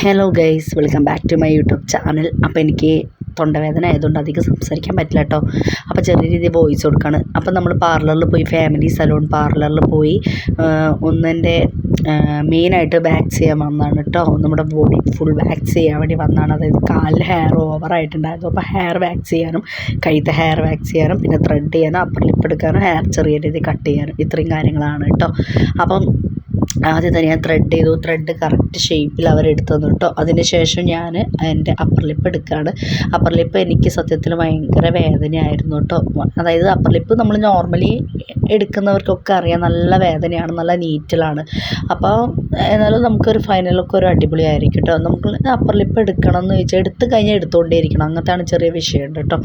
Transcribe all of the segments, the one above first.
Hello guys welcome back to my YouTube channel അപ്പോൾ എനിക്ക് തൊണ്ടവേദന ആയതുകൊണ്ട് അധികം സംസാരിക്കാൻ പറ്റില്ല കേട്ടോ അപ്പോൾ ചെറിയ രീതിയിൽ വോയിസ് കൊടുക്കുകയാണ് അപ്പോൾ നമ്മൾ പാർലറിൽ പോയി ഫാമിലി സലൂൺ പാർലറിൽ പോയി ഒന്നെന്റെ മെയിനായിട്ട് വാക്സ് ചെയ്യാൻ വന്നതാണ് കേട്ടോ നമ്മുടെ ബോഡി ഫുൾ വാക്സ് ചെയ്യാൻ വേണ്ടി വന്നതാണ് അതായത് കാലിൽ ഹെയർ ഓവറായിട്ടുണ്ടായിരുന്നു അപ്പോൾ ഹെയർ വാക്സ് ചെയ്യാനും കൈത്തെ ഹെയർ വാക്സ് ചെയ്യാനും പിന്നെ ത്രെഡ് ചെയ്യാനും അപ്പർ ലിപ്പ് എടുക്കാനും ഹെയർ ചെറിയ രീതിയിൽ കട്ട് ചെയ്യാനും ഇത്രയും കാര്യങ്ങളാണ് കേട്ടോ അപ്പം ആദ്യം തന്നെ ഞാൻ ത്രെഡ് ചെയ്തു. ത്രെഡ് കറക്റ്റ് ഷേപ്പിൽ അവർ എടുത്തു തന്നു കേട്ടോ അതിന് ശേഷം ഞാൻ എന്റെ അപ്പർ ലിപ്പ് എടുക്കുകയാണ്. അപ്പർ ലിപ്പ് എനിക്ക് സത്യത്തിൽ ഭയങ്കര വേദനയായിരുന്നു കേട്ടോ അതായത് അപ്പർ ലിപ്പ് നമ്മൾ നോർമലി എടുക്കുന്നവർക്കൊക്കെ അറിയാം നല്ല വേദനയാണ് നല്ല നീറ്റലാണ് അപ്പോൾ എന്നാലും നമുക്കൊരു ഫൈനലൊക്കെ ഒരു അടിപൊളിയായിരിക്കും കേട്ടോ നമുക്ക് അപ്പർ ലിപ്പ് എടുക്കണം എന്ന് ചോദിച്ചാൽ എടുത്തു കഴിഞ്ഞാൽ എടുത്തുകൊണ്ടേ ഇരിക്കണം അങ്ങനത്തെയാണ് ചെറിയ വിഷയമുണ്ട് കേട്ടോ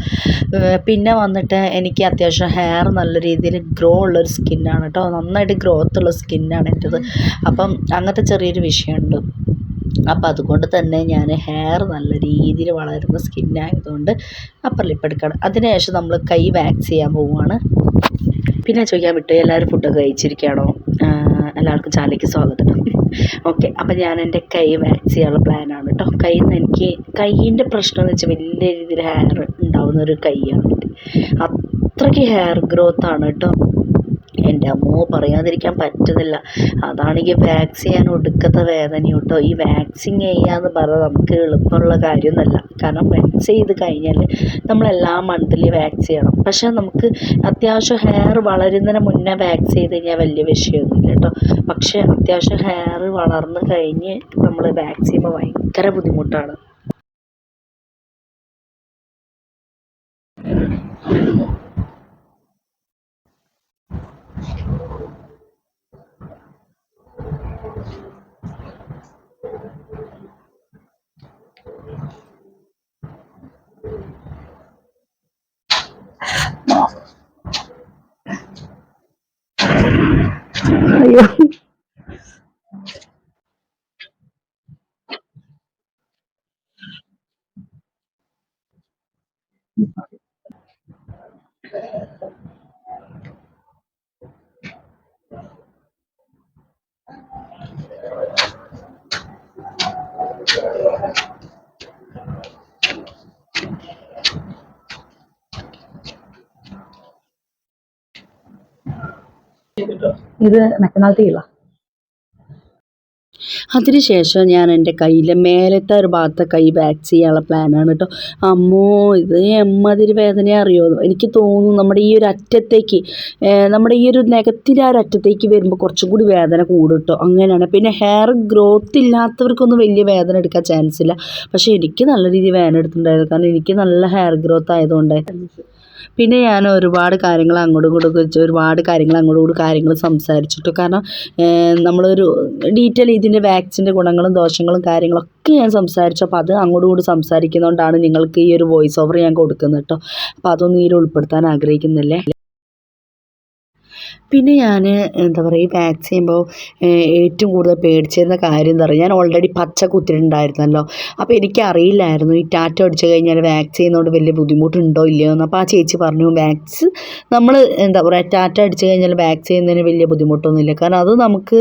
പിന്നെ വന്നിട്ട് എനിക്ക് അത്യാവശ്യം ഹെയർ നല്ല രീതിയിൽ ഗ്രോ ഉള്ളൊരു സ്കിന്നാണ് കേട്ടോ നന്നായിട്ട് ഗ്രോത്ത് ഉള്ള സ്കിന്നാണ് എന്റെത്. അപ്പം അങ്ങനത്തെ ചെറിയൊരു വിഷയമുണ്ട്. അപ്പം അതുകൊണ്ട് തന്നെ ഞാൻ ഹെയർ നല്ല രീതിയിൽ വളരുന്ന സ്കിന്നായതുകൊണ്ട് അപ്പർ ലിപ്പ് എടുക്കണം. അതിന് ശേഷം നമ്മൾ കൈ വാക്സ് ചെയ്യാൻ പോവുകയാണ് പിന്നെ ചോദിക്കാൻ വിട്ടു എല്ലാവരും ഫുഡൊക്കെ കഴിച്ചിരിക്കുകയാണോ? എല്ലാവർക്കും ചാലയ്ക്ക് സ്വാഗതം. ഓക്കെ അപ്പം ഞാൻ എന്റെ കൈ വാക്സ് ചെയ്യാനുള്ള പ്ലാനാണ് കേട്ടോ കയ്യിൽ നിന്ന് എനിക്ക് കൈയിന്റെ പ്രശ്നം എന്ന് വെച്ചാൽ വലിയ രീതിയിൽ ഹെയർ ഉണ്ടാവുന്ന ഒരു കൈയാണ്. അത്രയ്ക്ക് ഹെയർ ഗ്രോത്താണ് കേട്ടോ എന്റെ അമ്മോ പറയാതിരിക്കാൻ പറ്റുന്നില്ല. അതാണെങ്കിൽ വാക്സ് ചെയ്യാൻ ഒടുക്കത്തെ വേദന കേട്ടോ. ഈ വാക്സിങ് ചെയ്യാന്ന് പറഞ്ഞാൽ നമുക്ക് എളുപ്പമുള്ള കാര്യമൊന്നുമല്ല. കാരണം വാക്സ് ചെയ്ത് കഴിഞ്ഞാൽ നമ്മളെല്ലാ മന്ത്ലി വാക്സ് ചെയ്യണം. പക്ഷേ നമുക്ക് അത്യാവശ്യം ഹെയർ വളരുന്നതിന് മുന്നേ വാക്സ് ചെയ്ത് കഴിഞ്ഞാൽ വലിയ വിഷയമൊന്നുമില്ല കേട്ടോ. പക്ഷേ അത്യാവശ്യം ഹെയർ വളർന്ന് കഴിഞ്ഞ് നമ്മൾ വാക്സ് ചെയ്യുമ്പോൾ ഭയങ്കര ബുദ്ധിമുട്ടാണ്. അയ്യോ ഇത് മെക്കനാൽറ്റിയുള്ള അതിനുശേഷം ഞാൻ എന്റെ കയ്യിലെ മേലത്തെ ഒരു ഭാഗത്തെ കൈ ബാക്ക് ചെയ്യാനുള്ള പ്ലാനാണ് കേട്ടോ അമ്മോ ഇത് എമ്മതിരി വേദന അറിയോ? എനിക്ക് തോന്നുന്നു നമ്മുടെ ഈ ഒരു അറ്റത്തേക്ക് നമ്മുടെ ഈ ഒരു നെഗത്തിന്റെ ആ ഒരു അറ്റത്തേക്ക് വരുമ്പോൾ കുറച്ചും കൂടി വേദന കൂടും കേട്ടോ അങ്ങനെയാണ്. പിന്നെ ഹെയർ ഗ്രോത്ത് ഇല്ലാത്തവർക്കൊന്നും വലിയ വേദന എടുക്കാൻ ചാൻസ് ഇല്ല. പക്ഷേ എനിക്ക് നല്ല രീതിയിൽ വേദന എടുത്തിട്ടുണ്ടായിരുന്നു. കാരണം എനിക്ക് നല്ല ഹെയർ ഗ്രോത്ത് ആയതുകൊണ്ട് പിന്നെ ഞാൻ ഒരുപാട് കാര്യങ്ങൾ അങ്ങോട്ടും ഇങ്ങോട്ടും ഒരുപാട് കാര്യങ്ങൾ അങ്ങോട്ടും ഇങ്ങോട്ടും കാര്യങ്ങൾ സംസാരിച്ചിട്ടു. കാരണം നമ്മളൊരു ഡീറ്റെയിൽ ഇതിന്റെ വാക്സിന്റെ ഗുണങ്ങളും ദോഷങ്ങളും കാര്യങ്ങളൊക്കെ ഞാൻ സംസാരിച്ചു. അപ്പോൾ അത് അങ്ങോട്ടും ഇങ്ങോട്ടും സംസാരിക്കുന്നതുകൊണ്ടാണ് നിങ്ങൾക്ക് ഈ ഒരു വോയിസ് ഓവർ ഞാൻ കൊടുക്കുന്നത് കേട്ടോ. അപ്പോൾ അതൊന്നും ഇതിൽ ഉൾപ്പെടുത്താൻ ആഗ്രഹിക്കുന്നില്ലേ? പിന്നെ ഞാൻ എന്താ പറയുക ഈ വാക്സ് ചെയ്യുമ്പോൾ ഏറ്റവും കൂടുതൽ പേടിച്ചിരുന്ന കാര്യം എന്താ പറയുക ഞാൻ ഓൾറെഡി പച്ച കുത്തിയിട്ടുണ്ടായിരുന്നല്ലോ അപ്പോൾ എനിക്കറിയില്ലായിരുന്നു ഈ ടാറ്റ അടിച്ചു കഴിഞ്ഞാൽ വാക്സ് ചെയ്യുന്നതുകൊണ്ട് വലിയ ബുദ്ധിമുട്ടുണ്ടോ ഇല്ലയോ എന്ന്. അപ്പോൾ ആ ചേച്ചി പറഞ്ഞു വാക്സ് നമ്മൾ എന്താ പറയുക ടാറ്റ അടിച്ചു കഴിഞ്ഞാൽ വാക്സ് ചെയ്യുന്നതിന് വലിയ ബുദ്ധിമുട്ടൊന്നുമില്ല. കാരണം അത് നമുക്ക്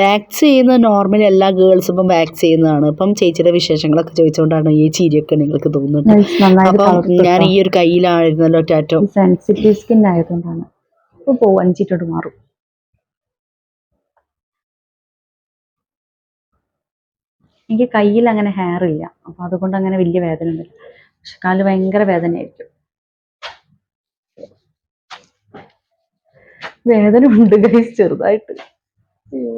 വാക്സ് ചെയ്യുന്ന നോർമൽ എല്ലാ ഗേൾസും ഇപ്പം വാക്സ് ചെയ്യുന്നതാണ്. ഇപ്പം ചേച്ചിയുടെ വിശേഷങ്ങളൊക്കെ ചോദിച്ചുകൊണ്ടാണ് ഈ ചിരിയൊക്കെ നിങ്ങൾക്ക് തോന്നുന്നത്. അപ്പം ഞാൻ ഈ ഒരു കയ്യിലായിരുന്നല്ലോ ടാറ്റോ. സെൻസിറ്റീവ് സ്കിൻ ആയതുകൊണ്ടാണ്. അപ്പോൾ പോവും മാറും. എനിക്ക് കയ്യിൽ അങ്ങനെ ഹെയർ ഇല്ല. അപ്പോൾ അതുകൊണ്ട് അങ്ങനെ വലിയ വേദന ഒന്നുമില്ല പക്ഷെ കാൽ ഭയങ്കര വേദനയായിരിക്കും. വേദന ഉണ്ട് ഗൈസ് ചെറുതായിട്ട്. അയ്യോ.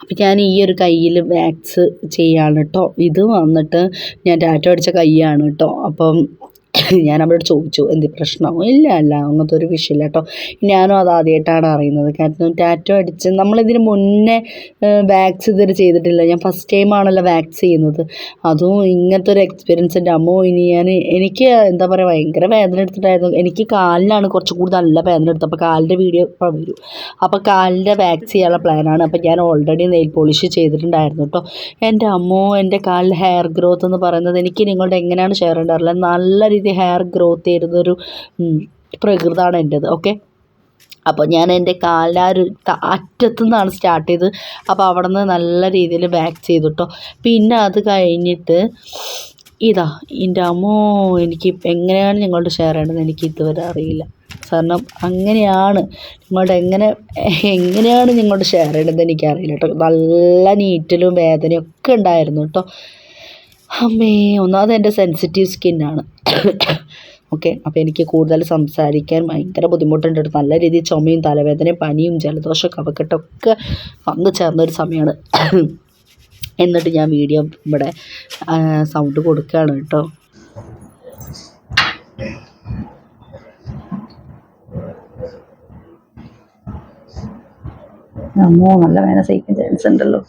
അപ്പം ഞാൻ ഈ ഒരു കയ്യിൽ വാക്സ് ചെയ്യാണ് കേട്ടോ. ഇത് വന്നിട്ട് ഞാൻ ടാറ്റോ അടിച്ച കൈയാണ് കേട്ടോ. അപ്പം ഞാൻ അവരോട് ചോദിച്ചു എന്ത് പ്രശ്നമോ ഇല്ല അല്ല അങ്ങനത്തെ ഒരു വിഷയമില്ല കേട്ടോ. ഞാനും അത് ആദ്യമായിട്ടാണ് അറിയുന്നത്. കാരണം ടാറ്റോ അടിച്ച് നമ്മളിതിന് മുന്നേ വാക്സ് ഇതുവരെ ചെയ്തിട്ടില്ല. ഞാൻ ഫസ്റ്റ് ടൈമാണല്ലോ വാക്സ് ചെയ്യുന്നത്. അതും ഇങ്ങനത്തെ ഒരു എക്സ്പീരിയൻസ് എന്റെ അമ്മോ ഇനി ഞാൻ എനിക്ക് എന്താ പറയുക ഭയങ്കര വേദന എടുത്തിട്ടായിരുന്നു എനിക്ക് കാലിനാണ് കുറച്ച് കൂടുതൽ നല്ല വേദന എടുത്തത്. അപ്പോൾ കാലിന്റെ വീഡിയോ ഇപ്പോൾ വരും. അപ്പോൾ കാലിന്റെ വാക്സ് ചെയ്യാനുള്ള പ്ലാനാണ്. അപ്പോൾ ഞാൻ ഓൾറെഡി നെയിൽ പോളിഷ് ചെയ്തിട്ടുണ്ടായിരുന്നു കേട്ടോ. എന്റെ അമ്മോ എന്റെ കാലിൽ ഹെയർ ഗ്രോത്ത് എന്ന് പറയുന്നത് എനിക്ക് നിങ്ങളുടെ എങ്ങനെയാണ് ഷെയർ ഉണ്ടാറില്ല നല്ല രീതിയിൽ ഹെയർ ഗ്രോത്ത് ചെയ്യുന്നൊരു പ്രകൃതമാണ് എന്റേത് ഓക്കെ അപ്പോൾ ഞാൻ എന്റെ കാലിന്റെ ആ ഒരു അറ്റത്തു നിന്നാണ് സ്റ്റാർട്ട് ചെയ്ത്. അപ്പോൾ അവിടെ നിന്ന് നല്ല രീതിയിൽ ബാക്ക് ചെയ്തു കേട്ടോ പിന്നെ അത് കഴിഞ്ഞിട്ട് ഇതാ എന്റെ അമ്മോ എനിക്ക് എങ്ങനെയാണ് നിങ്ങളോട് ഷെയർ ചെയ്യേണ്ടത് എനിക്ക് ഇതുവരെ അറിയില്ല. കാരണം അങ്ങനെയാണ് നിങ്ങളുടെ എങ്ങനെ എങ്ങനെയാണ് നിങ്ങളോട് ഷെയർ ചെയ്യേണ്ടത് എനിക്കറിയില്ല കേട്ടോ നല്ല നീറ്റലും വേദനയും ഒക്കെ ഉണ്ടായിരുന്നു കേട്ടോ അമ്മേ ഒന്നാമത് എന്റെ സെൻസിറ്റീവ് സ്കിന്നാണ് ഓക്കെ അപ്പോൾ എനിക്ക് കൂടുതൽ സംസാരിക്കാൻ ഭയങ്കര ബുദ്ധിമുട്ടുണ്ട്. നല്ല രീതിയിൽ ചുമയും തലവേദനയും പനിയും ജലദോഷം കഫക്കെട്ടൊക്കെ വന്നു ചേർന്നൊരു സമയമാണ് എന്നിട്ട് ഞാൻ വീഡിയോ ഇവിടെ സൗണ്ട് കൊടുക്കുകയാണ് കേട്ടോ. അമ്മോ നല്ല വേദന സഹിക്കാൻ ചാൻസ് ഉണ്ടല്ലോ.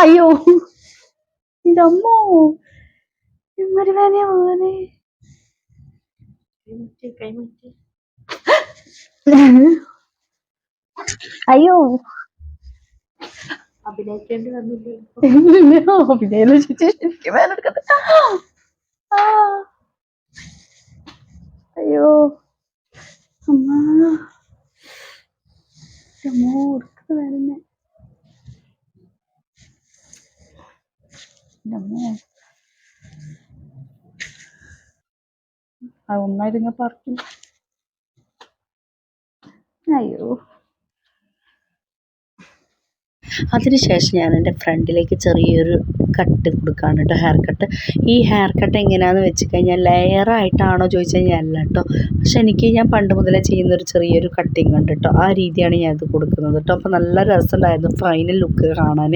അയ്യോ. എന്റെ അമ്മോ. ഒരു വേനയാ മോനെ. അയ്യോ. അഭിനയിക്കേണ്ടി അഭിനയം ശരിക്കും. അയ്യോ. അമ്മ. അമ്മോ എടുക്കത് വേദന. ഇങ്ങനെ പറിക്കും. അയ്യോ. അതിനുശേഷം ഞാൻ എന്റെ ഫ്രണ്ടിലേക്ക് ചെറിയൊരു കട്ട് കൊടുക്കുകയാണ് കേട്ടോ ഹെയർ കട്ട് ഈ ഹെയർ കട്ട് എങ്ങനെയാണെന്ന് വെച്ച് കഴിഞ്ഞാൽ ലെയറായിട്ടാണോ ചോദിച്ചു കഴിഞ്ഞാൽ അല്ല കേട്ടോ. പക്ഷെ എനിക്ക് ഞാൻ പണ്ട് മുതലേ ചെയ്യുന്ന ഒരു ചെറിയൊരു കട്ടിങ് ഉണ്ട് കേട്ടോ. ആ രീതിയാണ് ഞാൻ ഇത് കൊടുക്കുന്നത് കേട്ടോ. അപ്പോൾ നല്ല രസമുണ്ടായിരുന്നു ഫൈനൽ ലുക്ക് കാണാൻ.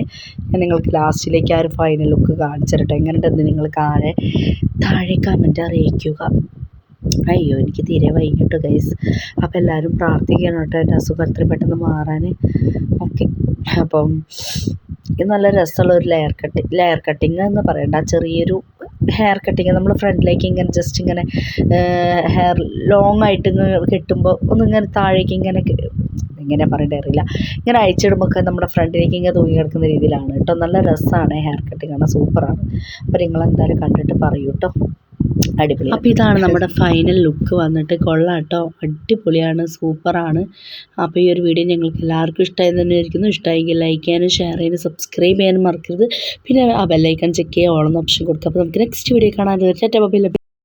ഞാൻ നിങ്ങൾക്ക് ലാസ്റ്റിലേക്ക് ആ ഒരു ഫൈനൽ ലുക്ക് കാണിച്ചു എങ്ങനെയുണ്ടെന്ന് നിങ്ങൾ കാണേ താഴെ കമന്റ് അറിയിക്കുക. അയ്യോ എനിക്ക് തീരെ വൈകിട്ട് ഗൈസ് അപ്പോൾ എല്ലാവരും പ്രാർത്ഥിക്കണം കേട്ടോ എന്റെ അസുഖം അത്ര പെട്ടെന്ന് മാറാൻ ഓക്കെ അപ്പം ഇത് നല്ല രസമുള്ള ഒരു ലെയർ കട്ട് ലെയർ കട്ടിങ് എന്ന് പറയണ്ട. ചെറിയൊരു ഹെയർ കട്ടിങ് നമ്മൾ ഫ്രണ്ടിലേക്ക് ഇങ്ങനെ ജസ്റ്റ് ഇങ്ങനെ ഹെയർ ലോങ് ആയിട്ട് ഇങ്ങനെ കെട്ടുമ്പോൾ ഒന്നിങ്ങനെ താഴേക്ക് ഇങ്ങനെ എങ്ങനെ പറയേണ്ടത് അറിയില്ല. ഇങ്ങനെ അയച്ചിടുമ്പോൾ ഒക്കെ നമ്മുടെ ഫ്രണ്ടിലേക്ക് ഇങ്ങനെ തൂങ്ങി കിടക്കുന്ന രീതിയിലാണ് കേട്ടോ. നല്ല രസമാണ് ഹെയർ കട്ടിങ് ആണ് സൂപ്പറാണ് അപ്പോൾ നിങ്ങൾ എന്തായാലും കണ്ടിട്ട് പറയൂ കേട്ടോ. അടിപൊളി അപ്പോൾ ഇതാണ് നമ്മുടെ ഫൈനൽ ലുക്ക് വന്നിട്ട് കൊള്ളാം കേട്ടോ അടിപൊളിയാണ് സൂപ്പറാണ്. അപ്പോൾ ഈ ഒരു വീഡിയോ ഞങ്ങൾക്ക് എല്ലാവർക്കും ഇഷ്ടമായി തന്നെ ഇരിക്കുന്നു ഇഷ്ടമായെങ്കിൽ ലൈക്ക് ചെയ്യാനും ഷെയർ ചെയ്യാനും സബ്സ്ക്രൈബ് ചെയ്യാനും മറക്കരുത്. പിന്നെ ആ ബെല്ലൈക്കൺ ചെക്ക് ചെയ്യുക ഓളം ഓപ്ഷൻ കൊടുക്കുക അപ്പോൾ നമുക്ക് നെക്സ്റ്റ് വീഡിയോ കാണാൻ ടാറ്റ ബൈ